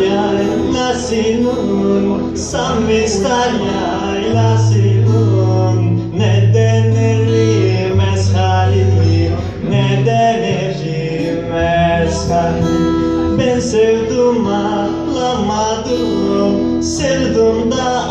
yaylasının Samvistar yaylasının Neden erimez halim Neden erimez halim Ben sevdim ağlamadım. Sevdim da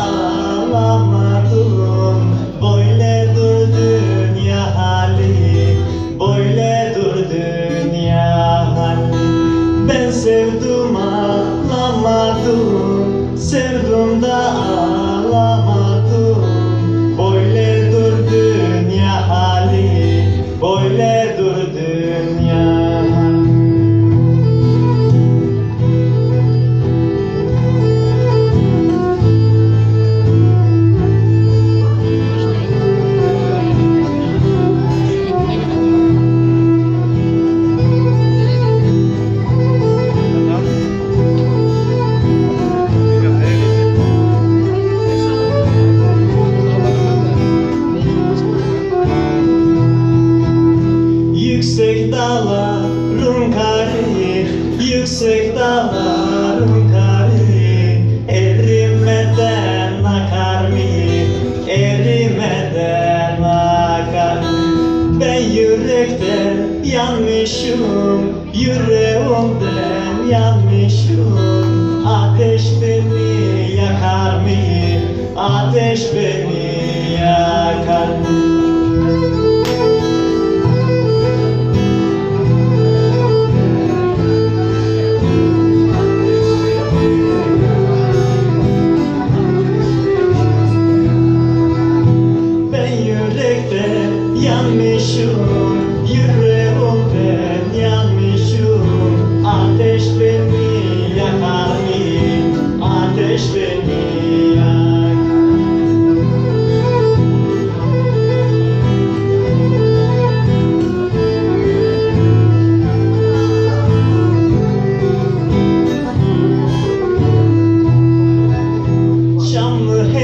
Yüksek dağların kari, yüksek dağların kari Erimeden akar mı, erimeden akar mı Ben yürekten yanmışım, yüreğimden yanmışım. Ateş beni yakar mı, ateş beni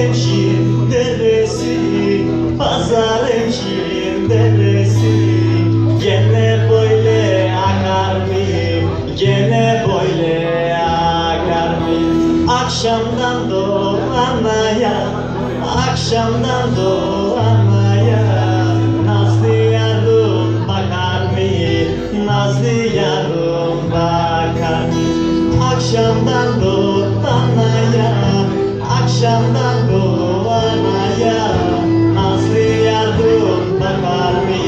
Ekim deresi Pazar Gene böyle akar mı? Gene böyle akar mı? Akşamdan doğanaya Akşamdan doğanaya Nazlı yarım bakar mı? Nazlı yarım bakar mı? Akşamdan doğanaya akşamdan doğanaya Nazlı yardım bakar mı?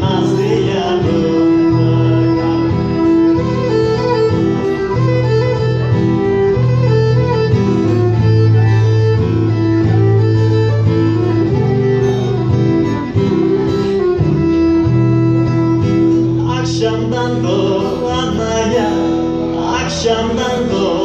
Nazlı yardım bakar mı? Akşamdan doğanaya Akşamdan doğanaya